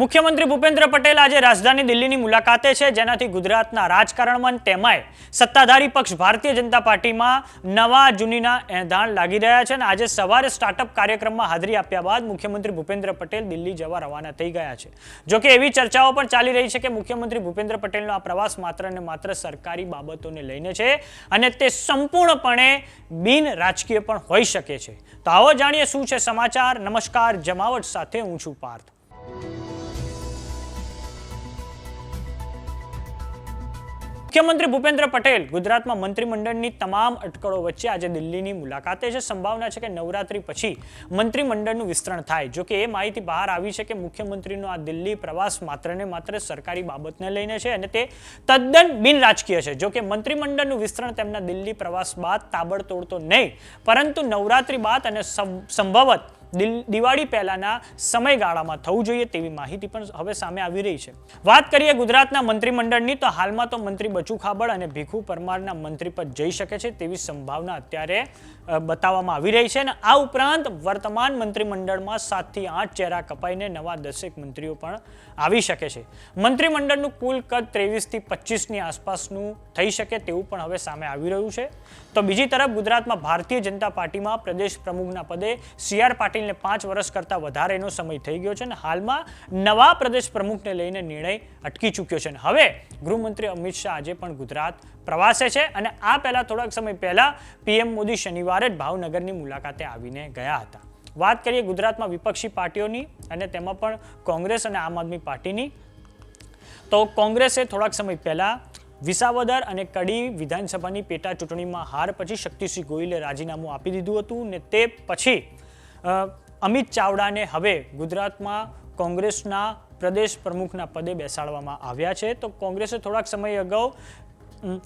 મુખ્યમંત્રી ભૂપેન્દ્ર પટેલ આજે રાજધાની દિલ્હીની મુલાકાતે છે. જેનાથી ગુજરાતના રાજકારણમાં તેમાંય સત્તાધારી પક્ષ ભારતીય જનતા પાર્ટીમાં નવા જૂનીના એંધાણ લાગી રહ્યા છે અને આજે સવારે સ્ટાર્ટઅપ કાર્યક્રમમાં હાજરી આપ્યા બાદ મુખ્યમંત્રી ભૂપેન્દ્ર પટેલ દિલ્હી જવા રવાના થઈ ગયા છે. જોકે એવી ચર્ચાઓ પણ ચાલી રહી છે કે મુખ્યમંત્રી ભૂપેન્દ્ર પટેલનો આ પ્રવાસ માત્ર ને માત્ર સરકારી બાબતોને લઈને છે અને તે સંપૂર્ણપણે બિન રાજકીય પણ હોઈ શકે છે. તો આવો જાણીએ શું છે સમાચાર. નમસ્કાર. જમાવટ સાથે હું છું પાર્થ. મુખ્યમંત્રી ભૂપેન્દ્ર પટેલ ગુજરાતમાં મંત્રીમંડળની તમામ અટકળો વચ્ચે આજે દિલ્હીની મુલાકાતે છે. સંભાવના છે કે નવરાત્રી પછી મંત્રીમંડળનું વિસ્તરણ થાય. જો કે એ માહિતી બહાર આવી છે કે મુખ્યમંત્રીનો આ દિલ્હી પ્રવાસ માત્ર ને માત્ર સરકારી બાબતને લઈને છે અને તે તદ્દન બિન રાજકીય છે. જો કે મંત્રીમંડળનું વિસ્તરણ તેમના દિલ્હી પ્રવાસ બાદ તાબડતોડ તો નહીં, પરંતુ નવરાત્રી બાદ અને સંભવત દિવાળી પહેલાના સમયગાળામાં થવું જોઈએ તેવી માહિતી પણ હવે સામે આવી રહી છે. વાત કરીએ ગુજરાતના મંત્રીમંડળની, તો હાલમાં તો મંત્રી બચુ ખાબડ અને ભીખુ પરમારના મંત્રી પદ જઈ શકે છે તેવી સંભાવના અત્યારે બતાવવામાં આવી રહી છે અને આ ઉપરાંત વર્તમાન મંત્રીમંડળમાં સાતથી આઠ ચહેરા કપાઈને નવા દસેક મંત્રીઓ પણ આવી શકે છે. મંત્રીમંડળનું કુલ કદ ત્રેવીસથી પચીસની આસપાસનું થઈ શકે તેવું પણ હવે સામે આવી રહ્યું છે. તો બીજી તરફ ગુજરાતમાં ભારતીય જનતા પાર્ટીમાં પ્રદેશ પ્રમુખના પદે સી આર પાટીલને પાંચ વર્ષ કરતાં વધારેનો સમય થઈ ગયો છે અને હાલમાં નવા પ્રદેશ પ્રમુખને લઈને નિર્ણય અટકી ચૂક્યો છે. અને હવે ગૃહમંત્રી અમિત શાહ આજે પણ ગુજરાત પ્રવાસે છે અને આ પહેલા થોડાક સમય પહેલા પીએમ મોદી શનિવારે જ ભાવનગરની મુલાકાતે આવીને ગયા હતા. વાત કરીએ ગુજરાતમાં વિપક્ષી પાર્ટીઓની અને તેમાં પણ કોંગ્રેસ અને આમ આદમી પાર્ટીની. તો કોંગ્રેસે થોડાક સમય પહેલા વિસાવદર અને કડી વિધાનસભાની પેટા ચૂંટણીમાં હાર પછી શક્તિસિંહ ગોહિલે રાજીનામું આપી દીધું હતું ને તે પછી અમિત ચાવડાને હવે ગુજરાતમાં કોંગ્રેસના પ્રદેશ પ્રમુખના પદે બેસાડવામાં આવ્યા છે. તો કોંગ્રેસે થોડાક સમય અગાઉ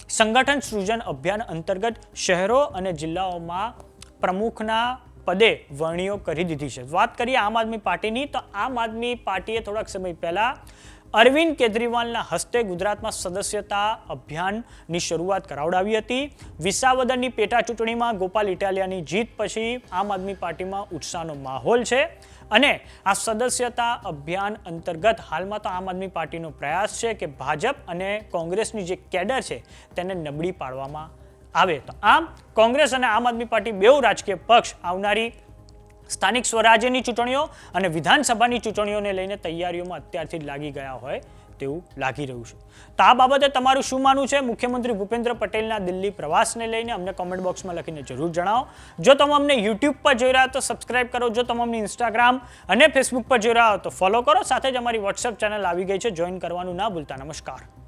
સંગઠન સૃજન અભિયાન અંતર્ગત શહેરો અને જિલ્લાઓમાં પ્રમુખના પદે વરણીઓ કરી દીધી છે. વાત કરીએ આમ આદમી પાર્ટીની, તો આમ આદમી પાર્ટીએ થોડાક સમય પહેલા અરવિંદ કેજરીવાલના હસ્તે ગુજરાતમાં સદસ્યતા અભિયાનની શરૂઆત કરાવડાવી હતી. વિસાવદરની પેટા ચૂંટણીમાં ગોપાલ ઇટાલિયાની જીત પછી આમ આદમી પાર્ટીમાં ઉત્સાહનો માહોલ છે અને આ સદસ્યતા અભિયાન અંતર્ગત હાલમાં તો આમ આદમી પાર્ટીનો પ્રયાસ છે કે ભાજપ અને કોંગ્રેસની જે કેડર છે તેને નબળી પાડવામાં આવે તો આમ કોંગ્રેસ અને આમ આદમી પાર્ટી બેઉ રાજકીય પક્ષ આવનારી સ્થાનિક સ્વરાજ્યની ચૂંટણીઓ અને વિધાનસભાની ચૂંટણીઓને લઈને તૈયારીઓમાં અત્યારથી જ લાગી ગયા હોય તેવું લાગી રહ્યું છે. તો આ બાબતે તમારું શું માનવું છે? મુખ્યમંત્રી ભૂપેન્દ્ર પટેલના દિલ્હી પ્રવાસને લઈને અમને કોમેન્ટ બોક્સમાં લખીને જરૂર જણાવો. જો તમે અમને યુટ્યુબ પર જોઈ રહ્યા તો સબસ્ક્રાઇબ કરો. જો તમે અમને ઇન્સ્ટાગ્રામ અને ફેસબુક પર જોઈ રહ્યા હો તો ફોલો કરો. સાથે જ અમારી વોટ્સએપ ચેનલ આવી ગઈ છે. જોઈન કરવાનું ના ભૂલતા. નમસ્કાર.